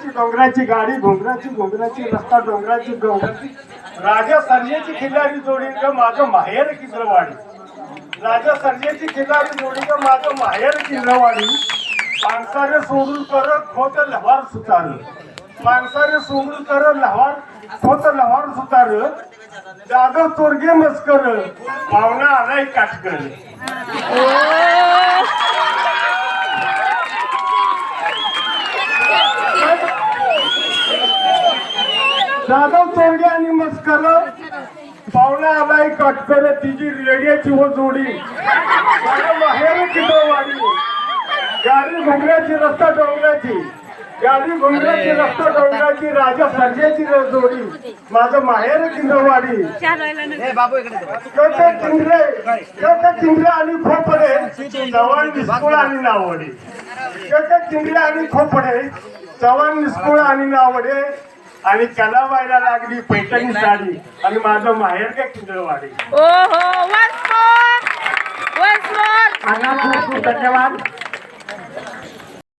डोंगराची डोंगराची गाडी घोंगराची घोंगराची रस्ता डोंगराची डोंगराची राजा सरजेची खिल्लारी जोडी ग माझं माहेर किंद्रवाडी राजा सरजेची खिल्लारी जोडी ग माझं माहेर किंद्रवाडी माणसाने सोडून कर खोत लव्हार सुतार माणसाने सोडून कर लव्हार खोत लव्हार सुतार जाधव तोरगे मस्कर. पाहुणा आलाय काटकर जाधव तोरगे आणि मस्कर पाहुणा आलाय काटकर तिची रेडियाची व जोडी. माझं माहेर गाडी घुमऱ्याची रस्ता डोंगराची. गाडी घुमऱ्याची रस्ता डोंगराची राजा सर्जेची जोडी. माझं माहेर किंद्रवाडी चिंद्रे चिंद्रे आणि खोपडे चव्हाण निस्कुळ आणि नावडे. चिंद्रे आणि खोपडे चव्हाण निस्कुळ आणि नावडे. आणि कलाबाईला लागली पैठणी साडी. आणि माझं माहेर काय खूप धन्यवाद.